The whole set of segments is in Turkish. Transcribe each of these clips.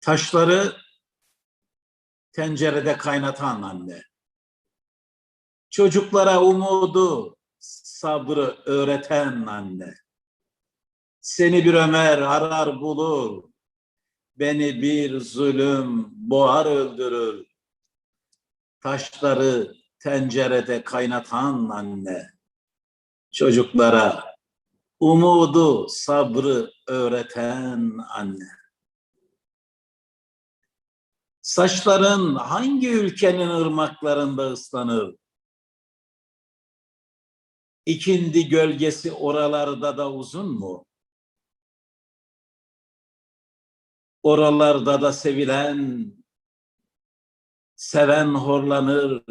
Taşları tencerede kaynatan anne. Çocuklara umudu, sabrı öğreten anne. Seni bir Ömer arar bulur, beni bir zulüm boğar öldürür. Taşları tencerede kaynatan anne. Çocuklara umudu, sabrı öğreten anne. Saçların hangi ülkenin ırmaklarında ıslanır? İkindi gölgesi oralarda da uzun mu? Oralarda da sevilen, seven horlanır,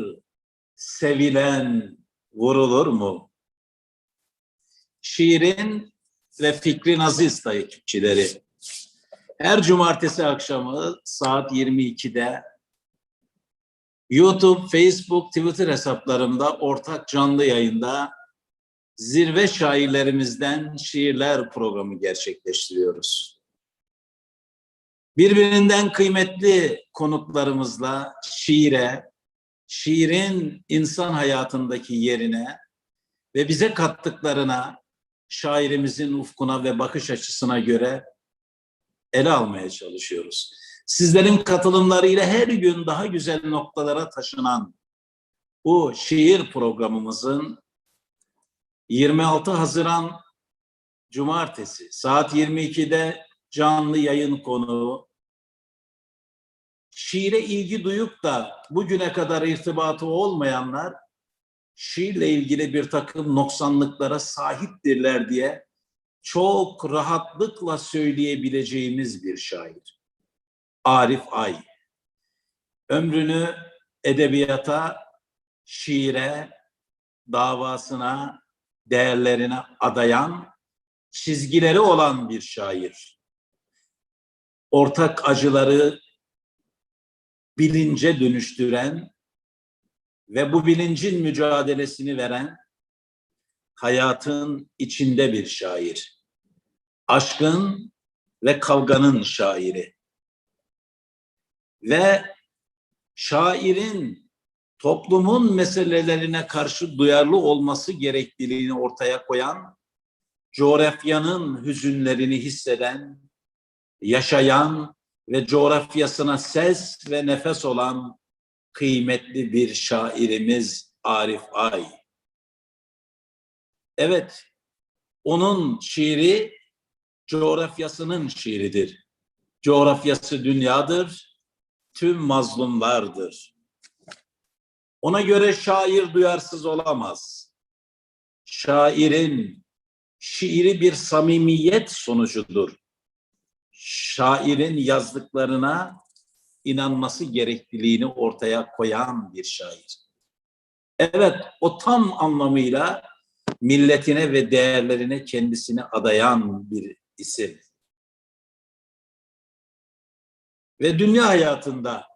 sevilen vurulur mu? Şiirin ve fikrin aziz takipçileri. Her cumartesi akşamı saat 22'de YouTube, Facebook, Twitter hesaplarımda ortak canlı yayında zirve şairlerimizden şiirler programı gerçekleştiriyoruz. Birbirinden kıymetli konuklarımızla şiire, şiirin insan hayatındaki yerine ve bize kattıklarına, şairimizin ufkuna ve bakış açısına göre ele almaya çalışıyoruz. Sizlerin katılımlarıyla her gün daha güzel noktalara taşınan bu şiir programımızın 26 Haziran Cumartesi saat 22'de canlı yayın konuğu şiire ilgi duyup da bugüne kadar irtibatı olmayanlar şiirle ilgili bir takım noksanlıklara sahiptirler diye çok rahatlıkla söyleyebileceğimiz bir şair. Arif Ay. Ömrünü edebiyata, şiire, davasına, değerlerine adayan, çizgileri olan bir şair. Ortak acıları bilince dönüştüren ve bu bilincin mücadelesini veren hayatın içinde bir şair. Aşkın ve kavganın şairi. Ve şairin toplumun meselelerine karşı duyarlı olması gerekliliğini ortaya koyan, coğrafyanın hüzünlerini hisseden, yaşayan ve coğrafyasına ses ve nefes olan kıymetli bir şairimiz Arif Ay. Evet, onun şiiri coğrafyasının şiiridir. Coğrafyası dünyadır, tüm mazlumlardır. Ona göre şair duyarsız olamaz. Şairin şiiri bir samimiyet sonucudur. Şairin yazdıklarına inanması gerekliliğini ortaya koyan bir şair. Evet, o tam anlamıyla milletine ve değerlerine kendisini adayan bir isim. Ve dünya hayatında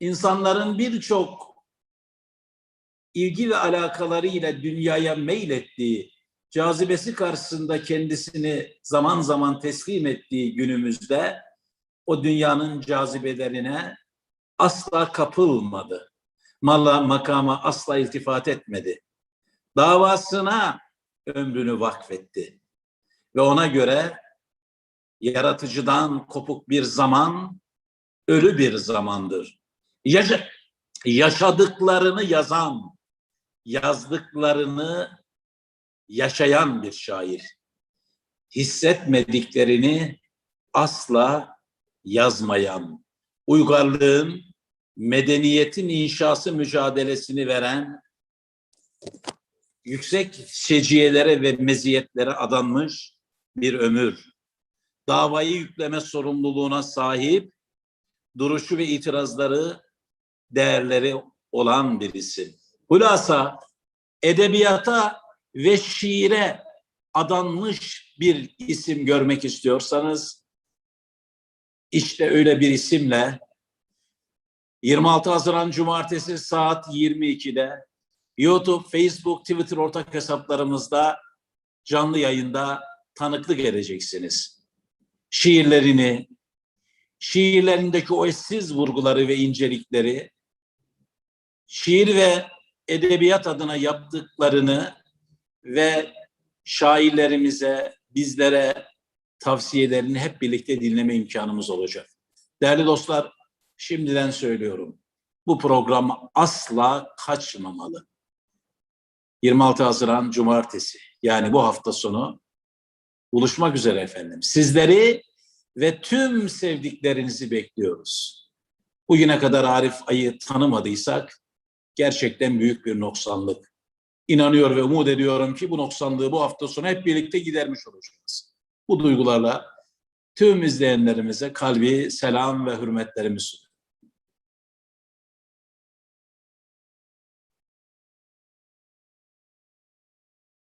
insanların birçok ilgi ve alakalarıyla dünyaya meylettiği, cazibesi karşısında kendisini zaman zaman teslim ettiği günümüzde o dünyanın cazibelerine asla kapılmadı. Mala makama asla iltifat etmedi. Davasına ömrünü vakfetti. Ve ona göre yaratıcıdan kopuk bir zaman ölü bir zamandır. Yaşa yaşadıklarını yazan, yazdıklarını yaşayan bir şair. Hissetmediklerini asla yazmayan, uygarlığın, medeniyetin inşası mücadelesini veren, yüksek seciyelere ve meziyetlere adanmış bir ömür. Davayı yükleme sorumluluğuna sahip, duruşu ve itirazları, değerleri olan bir isim. Hulasa edebiyata ve şiire adanmış bir isim görmek istiyorsanız işte öyle bir isimle 26 Haziran Cumartesi saat 22'de YouTube, Facebook, Twitter ortak hesaplarımızda canlı yayında tanıklık edeceksiniz. Şiirlerini, şiirlerindeki o eşsiz vurguları ve incelikleri, şiir ve edebiyat adına yaptıklarını ve şairlerimize, bizlere tavsiyelerini hep birlikte dinleme imkanımız olacak. Değerli dostlar, şimdiden söylüyorum. Bu program asla kaçmamalı. 26 Haziran Cumartesi yani bu hafta sonu buluşmak üzere efendim. Sizleri ve tüm sevdiklerinizi bekliyoruz. Bugüne kadar Arif Ay'ı tanımadıysak gerçekten büyük bir noksanlık. İnanıyor ve umut ediyorum ki bu noksanlığı bu hafta sonu hep birlikte gidermiş olacağız. Bu duygularla tüm izleyenlerimize kalbi selam ve hürmetlerimi sunuyorum.